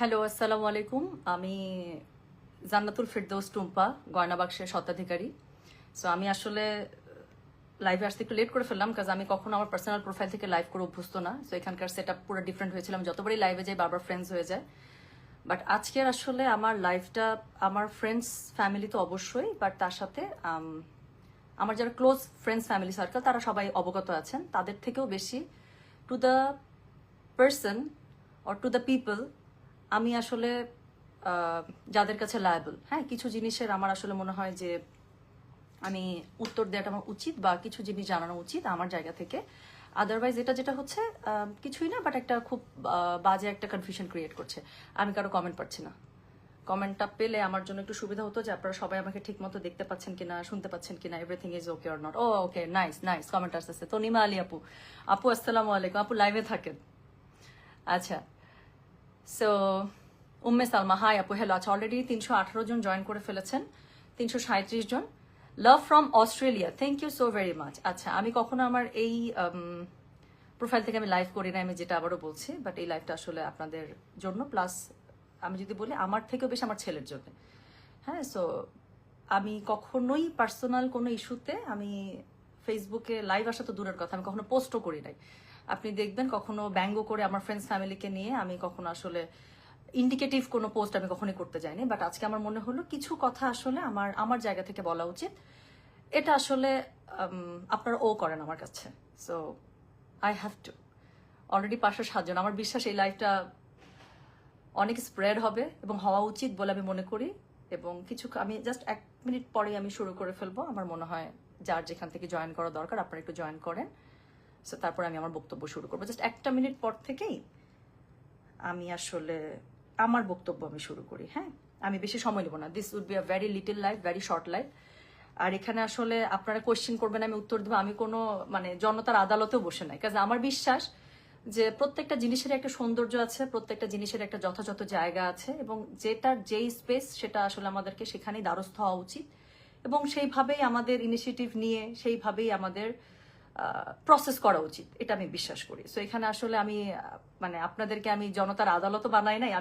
Hello, আসসালামু আলাইকুম। আমি জান্নাতুল ফিরদৌস টুম্পা গয়না বাক্সের স্বত্বাধিকারী। সো আমি আসলে লাইভে আসতে একটু লেট করে ফেললাম কাজ আমি কখনো আমার পার্সোনাল প্রোফাইল থেকে লাইভ করে অভ্যস্ত না। সো এখানকার সেট আপ পুরো ডিফারেন্ট হয়েছিলাম যতবারই লাইভে যাই, বারবার ফ্রেন্ডস হয়ে যায়। বাট আজকের আসলে আমার লাইফটা আমার ফ্রেন্ডস ফ্যামিলি তো অবশ্যই বাট তার সাথে আমার যারা ক্লোজ ফ্রেন্ডস ফ্যামিলি সার্কেল তারা সবাই অবগত আছেন। তাদের থেকেও বেশি to the person or to the people আমি আসলে যাদের কাছে লায়াবল হ্যাঁ কিছু জিনিসের আমার আসলে মনে হয় যে আমি উত্তর দেওয়াটা আমার উচিত বা কিছু জিনিস জানানো উচিত আমার জায়গা থেকে। আদারওয়াইজ এটা যেটা হচ্ছে কিছুই না বাট একটা খুব বাজে একটা কনফিউশন ক্রিয়েট করছে। আমি কারও কমেন্ট পাচ্ছি না। কমেন্টটা পেলে আমার জন্য একটু সুবিধা হতো যে আপনারা সবাই আমাকে ঠিক মতো দেখতে পাচ্ছেন কিনা, শুনতে পাচ্ছেন কিনা everything is okay or not oh okay nice nice comment আসতেছে। নিমা আলী আপু আপু, আসসালামু আলাইকুম। আপু লাইভে থাকেন। আচ্ছা সো উম্মে সালমা হাই আপু হ্যালো আচ্ছা অলরেডি তিনশো আঠারো জন জয়েন করে ফেলেছেন, তিনশো সাঁত্রিশ জন। Love from Australia thank you so very much আচ্ছা আমি কখনো আমার এই প্রোফাইল থেকে আমি লাইভ করি না আমি যেটা আবারও বলছি বাট এই লাইভটা আসলে আপনাদের জন্য প্লাস আমি যদি বলি, আমার থেকেও বেশি আমার ছেলের জন্য। হ্যাঁ সো আমি কখনোই পার্সোনাল কোনো ইস্যুতে আমি ফেসবুকে লাইভ আসা তো দূরের কথা, আমি কখনো পোস্টও করি নাই। আপনি দেখবেন কখনো ব্যঙ্গ করে আমার ফ্রেন্ডস ফ্যামিলিকে নিয়ে আমি কখনো আসলে ইন্ডিকেটিভ কোনো পোস্ট আমি কখনোই করতে যাইনি। বাট আজকে আমার মনে হলো কিছু কথা আসলে আমার আমার জায়গা থেকে বলা উচিত। এটা আসলে আপনারা ও করেন আমার কাছে। So I have to already পাঁচশো সাতজন। আমার বিশ্বাস এই লাইফটা অনেক স্প্রেড হবে এবং হওয়া উচিত বলে আমি মনে করি। এবং কিছু, আমি জাস্ট এক মিনিট পরেই আমি শুরু করে ফেলব। আমার মনে হয় যার যেখান থেকে জয়েন করা দরকার, আপনারা একটু জয়েন করেন। সো তারপর আমি আমার বক্তব্য শুরু করব। জাস্ট একটা মিনিট পর থেকেই আমি আসলে আমার বক্তব্য আমি শুরু করি হ্যাঁ? আমি বেশি সময় নেব না। This would be a very little life very short life আর এখানে আসলে আপনারা কোয়েশ্চেন করবেন, আমি উত্তর দেবো। আমি কোনো মানে জনতার আদালতেও বসে নাই। কাজে আমার বিশ্বাস যে প্রত্যেকটা জিনিসের একটা সৌন্দর্য আছে, প্রত্যেকটা জিনিসের একটা যথাযথ জায়গা আছে এবং যেটার যেই স্পেস সেটা আসলে আমাদেরকে সেখানেই দ্বারস্থ হওয়া উচিত। এবং সেইভাবেই আমাদের ইনিশিয়েটিভ নিয়ে, সেইভাবেই আমাদের প্রসেস করা উচিত, এটা আমি বিশ্বাস করি। সো এখানে আসলে আমি মানে আপনাদেরকে আমি জনতার আদালত বানাই নাই